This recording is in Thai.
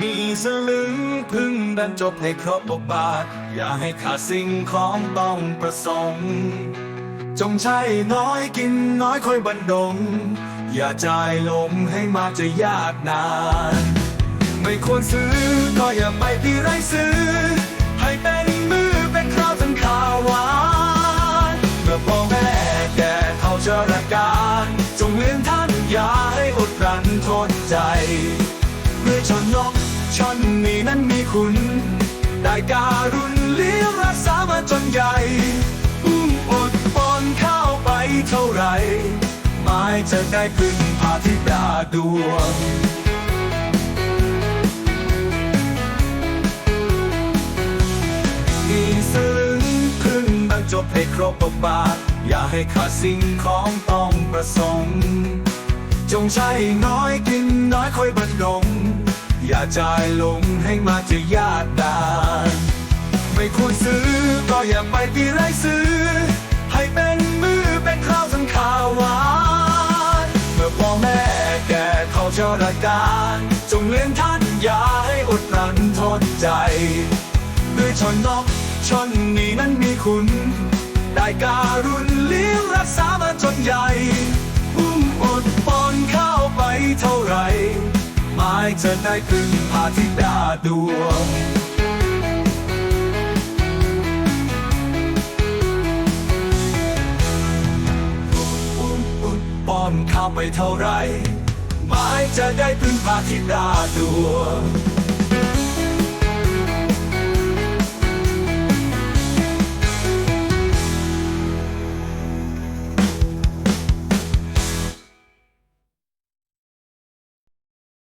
มีสลึงพึ่งบรรจบให้ครบบทบาท อย่าให้ขาดสิ่งของต้องประสงค์จงใช้น้อยกินน้อยค่อยบันดง อย่าจ่ายลงให้มากจะยากนาน ไม่ควรซื้อก็อย่าไปที่ไรซื้อ จงเลี้ยงท่านอย่าให้อดรันทนใจเมื่อชนนกชนนี้นั้นมีคุณ ได้การุณเลี้ยงรักษามาจนใหญ่อุ้มอดปอนข้าวไปเท่าไรไม้จะได้พึ่งพาธิดาดวงมีสลึงพึ่งบรรจบให้ครบบทบาท อย่าให้ขาดสิ่งของต้องประสงค์ จงใช้น้อยกินน้อยค่อยบรรดงอย่าจ่ายลงให้มาจะยากดานไม่ควรซื้อก็อย่าไปที่ไรซื้อ ให้เป็นมือเป็นข้าวสังขาวหวานเมื่อพ่อแม่แก่เขาเจรการ จงเลี้ยงท่านอย่าให้อดรันทนใจ ด้วยชนนกชนนี้นั้นมีคุณ ได้การุณเลี้ยงรักษามาจนใหญ่อุ้มอดปอนข้าวไปเท่าไรไม้จะได้พึ่งพาธิดาดวงอุ้มอดปอนข้าวไปเท่าไรไม้จะได้พึ่งพาธิดาดวง